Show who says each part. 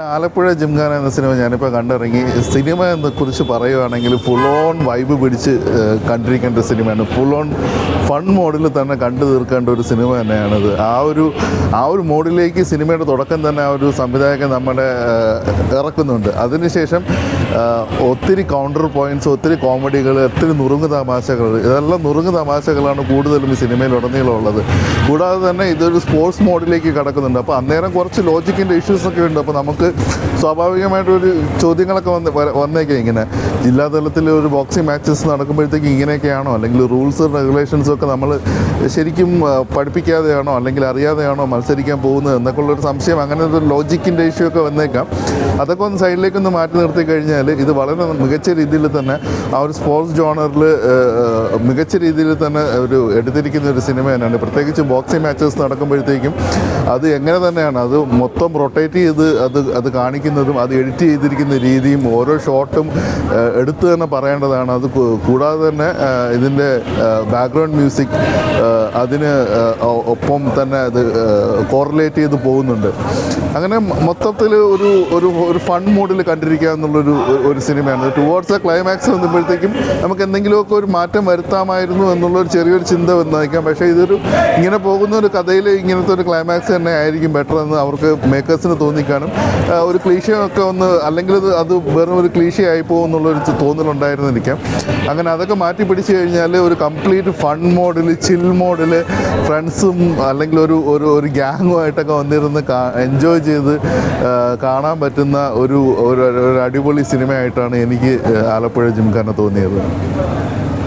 Speaker 1: ആലപ്പുഴ ജിംഖാന എന്ന സിനിമ ഞാനിപ്പോൾ കണ്ടിറങ്ങി. സിനിമ എന്നെ കുറിച്ച് പറയുകയാണെങ്കിൽ ഫുൾ ഓൺ വൈബ് പിടിച്ച് കണ്ടിരിക്കേണ്ട സിനിമയാണ്. ഫുൾ ഓൺ മോഡിൽ തന്നെ കണ്ടു തീർക്കേണ്ട ഒരു സിനിമ തന്നെയാണിത്. ആ ഒരു ആ ഒരു മോഡിലേക്ക് സിനിമയുടെ തുടക്കം തന്നെ ആ ഒരു സംവിധായകൻ നമ്മുടെ ഇറക്കുന്നുണ്ട്. അതിനുശേഷം ഒത്തിരി കൗണ്ടർ പോയിന്റ്സ് ഒത്തിരി കോമഡികൾ ഒത്തിരി നുറുങ്ങ് തമാശകൾ ഇതെല്ലാം നുറുങ്ങ് തമാശകളാണ് കൂടുതലും ഈ സിനിമയിൽ ഉടനീളം ഉള്ളത്. കൂടാതെ തന്നെ ഇതൊരു സ്പോർട്സ് മോഡിലേക്ക് കടക്കുന്നുണ്ട്. അപ്പോൾ അന്നേരം കുറച്ച് ലോജിക്കിന്റെ ഇഷ്യൂസൊക്കെ ഉണ്ട്. അപ്പോൾ നമുക്ക് സ്വാഭാവികമായിട്ടൊരു ചോദ്യങ്ങളൊക്കെ വന്ന് വന്നേക്കാം ഇങ്ങനെ. ജില്ലാതലത്തിൽ ഒരു ബോക്സിംഗ് മാച്ചസ് നടക്കുമ്പോഴത്തേക്ക് ഇങ്ങനെയൊക്കെയാണോ? അല്ലെങ്കിൽ റൂൾസ് റെഗുലേഷൻസും ഒക്കെ നമ്മൾ ശരിക്കും പഠിപ്പിക്കാതെയാണോ അല്ലെങ്കിൽ അറിയാതെയാണോ മത്സരിക്കാൻ പോകുന്നത് എന്നൊക്കെ ഉള്ളൊരു സംശയം അങ്ങനെ ഒരു ലോജിക്കിന്റെ ഇഷ്യൂ ഒക്കെ വന്നേക്കാം. അതൊക്കെ ഒന്ന് സൈഡിലേക്കൊന്ന് മാറ്റി നിർത്തി കഴിഞ്ഞാൽ ഇത് വളരെ മികച്ച രീതിയിൽ തന്നെ ആ ഒരു സ്പോർട്സ് ജോണറിൽ മികച്ച രീതിയിൽ തന്നെ ഒരു എടുത്തിരിക്കുന്ന ഒരു സിനിമ തന്നെയാണ്. പ്രത്യേകിച്ച് ബോക്സിംഗ് മാച്ചസ് നടക്കുമ്പോഴത്തേക്കും അത് എങ്ങനെ തന്നെയാണ്? അത് മൊത്തം റൊട്ടേറ്റ് ചെയ്ത് അത് അത് കാണിക്കുന്നതും അത് എഡിറ്റ് ചെയ്തിരിക്കുന്ന രീതിയും ഓരോ ഷോട്ടും എടുത്തു തന്നെ പറയേണ്ടതാണ്. അത് കൂടാതെ തന്നെ ഇതിന്റെ ബാക്ക്ഗ്രൗണ്ട് മ്യൂസിക് അതിന് ഒപ്പം തന്നെ അത് കോറിലേറ്റ് ചെയ്ത് പോകുന്നുണ്ട്. അങ്ങനെ മൊത്തത്തിൽ ഒരു ഒരു ഒരു ഫൺ മൂഡിൽ കണ്ടിരിക്കുക എന്നുള്ളൊരു ഒരു സിനിമയാണ്. ടുവേർഡ്സ് എ ക്ലൈമാക്സ് വന്നപ്പോഴത്തേക്കും നമുക്ക് എന്തെങ്കിലുമൊക്കെ ഒരു മാറ്റം വരുത്താമായിരുന്നു എന്നുള്ളൊരു ചെറിയൊരു ചിന്ത വന്നേക്കാം പക്ഷേ ഇതൊരു ഇങ്ങനെ പോകുന്ന ഒരു കഥയിൽ ഇങ്ങനത്തെ ഒരു ക്ലൈമാക്സ് തന്നെ ആയിരിക്കും ബെറ്റർ എന്ന് അവർക്ക് മേക്കേഴ്സിന് തോന്നിക്കാണും ഒരു ക്ലീഷയൊക്കെ ഒന്ന് അല്ലെങ്കിൽ അത് വെറും ഒരു ക്ലീശ പോകുമെന്നുള്ളൊരു തോന്നലുണ്ടായിരുന്നിരിക്കാം. അങ്ങനെ അതൊക്കെ മാറ്റി പിടിച്ചു കഴിഞ്ഞാൽ ഒരു കംപ്ലീറ്റ് ഫൺ മോഡിൽ ചിൽ മോഡിൽ ഫ്രണ്ട്സും അല്ലെങ്കിൽ ഒരു ഒരു ഒരു ഗ്യാങ്ങുമായിട്ടൊക്കെ വന്നിരുന്ന് എൻജോയ് ചെയ്ത് കാണാൻ പറ്റുന്ന ഒരു ഒരു അടിപൊളി സിനിമയായിട്ടാണ് എനിക്ക് ആലപ്പുഴ ജിംഖാന തോന്നിയത്.